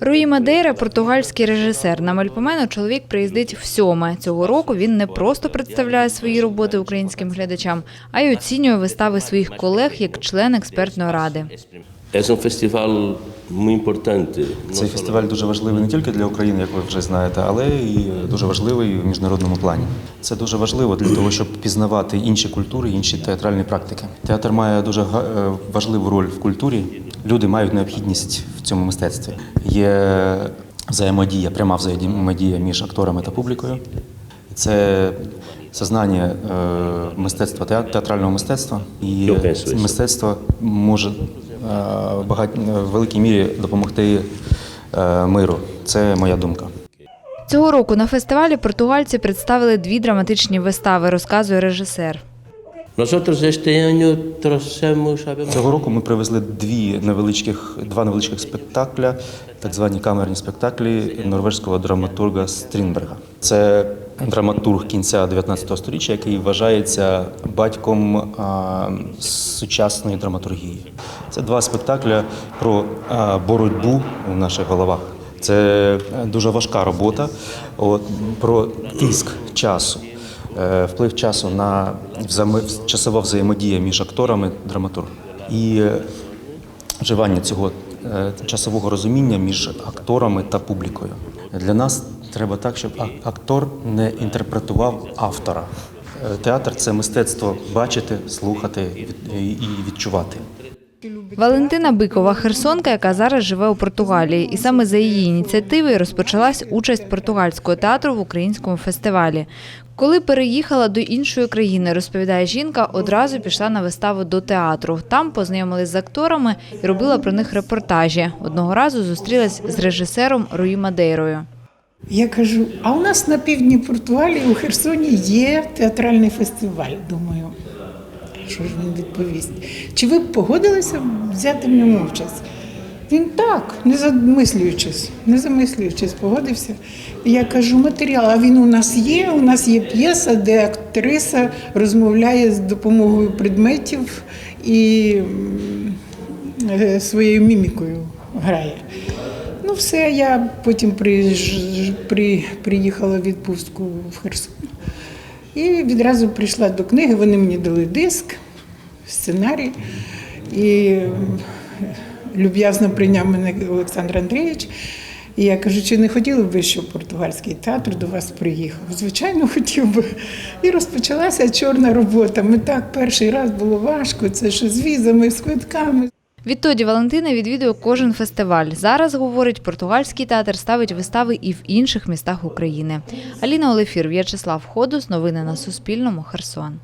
Руї Мадейра – португальський режисер. На Мельпомену чоловік приїздить всьоме. Цього року він не просто представляє свої роботи українським глядачам, а й оцінює вистави своїх колег як член експертної ради. Цей фестиваль дуже важливий не тільки для України, як ви вже знаєте, але і дуже важливий в міжнародному плані. Це дуже важливо для того, щоб пізнавати інші культури, інші театральні практики. Театр має дуже е, важливу роль в культурі. Люди мають необхідність в цьому мистецтві. Є взаємодія, пряма взаємодія між акторами та публікою. Це сознання е, мистецтва, теа- театрального мистецтва. І мистецтво може е, багать, в великій мірі допомогти е, миру. Це моя думка. Цього року на фестивалі португальці представили дві драматичні вистави, розказує режисер. Цього року ми привезли дві невеличких, два невеличких спектакля, так звані камерні спектаклі норвежського драматурга Стрінберга. Це драматург кінця 19 століття, який вважається батьком а, сучасної драматургії. Це два спектакля про а, боротьбу у наших головах. Це дуже важка робота от, про тиск часу. Е, вплив часу на часова взаємодія між акторами драматург і вживання цього е, часового розуміння між акторами та публікою. Для нас треба так, щоб актор не інтерпретував автора. Е, Театр це мистецтво бачити, слухати і відчувати. Валентина Бикова – херсонка, яка зараз живе у Португалії. І саме за її ініціативою розпочалась участь португальського театру в українському фестивалі. Коли переїхала до іншої країни, розповідає жінка, одразу пішла на виставу до театру. Там познайомилась з акторами і робила про них репортажі. Одного разу зустрілась з режисером Руї Мадейрою. Я кажу: а у нас на півдні Португалії у Херсоні є театральний фестиваль. Думаю, що ж він відповість? Чи ви б погодилися взяти в ньому участь? Він так, не замислюючись, не замислюючись, погодився. Я кажу, матеріал, а він у нас є. У нас є п'єса, де актриса розмовляє з допомогою предметів і е, своєю мімікою грає. Ну, все, я потім приїж... при... приїхала в відпустку в Херсон. І відразу прийшла до книги, вони мені дали диск, сценарій. І люб'язно прийняв мене Олександр Андрійович. І я кажу, чи не хотіли б ви, щоб португальський театр до вас приїхав? Звичайно, хотів би. І розпочалася чорна робота. Ми так перший раз було важко, це ще з візами, з квитками. Відтоді Валентина відвідує кожен фестиваль. Зараз, говорить, португальський театр ставить вистави і в інших містах України. Аліна Олефір, В'ячеслав Ходус. Новини на Суспільному. Херсон.